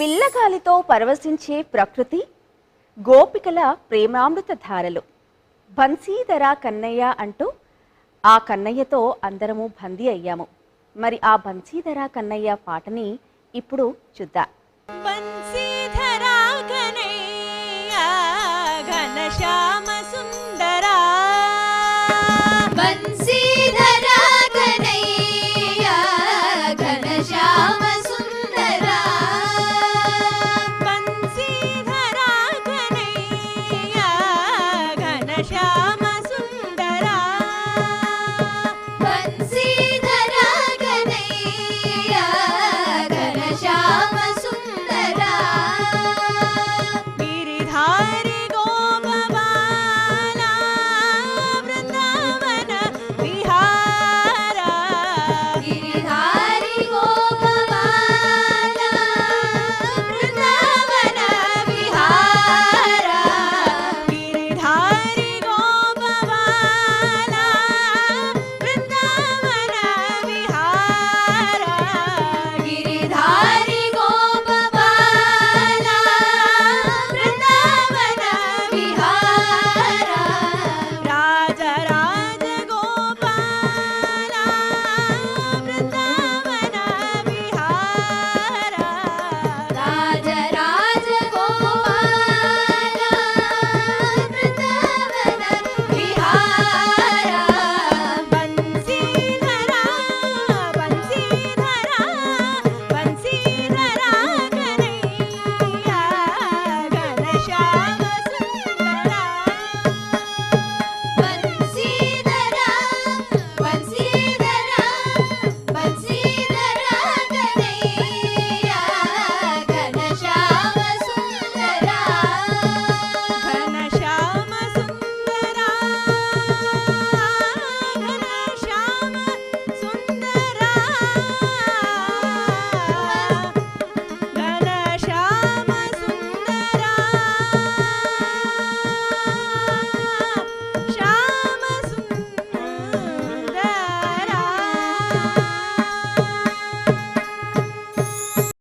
పిల్లగాలితో పరవశించే ప్రకృతి గోపికల ప్రేమామృత ధారలు. బన్సీధర కన్నయ్య అంటూ ఆ కన్నయ్యతో అందరము బందీ అయ్యాము. మరి ఆ బన్సీధర కన్నయ్య పాటని ఇప్పుడు చూద్దాం. chave.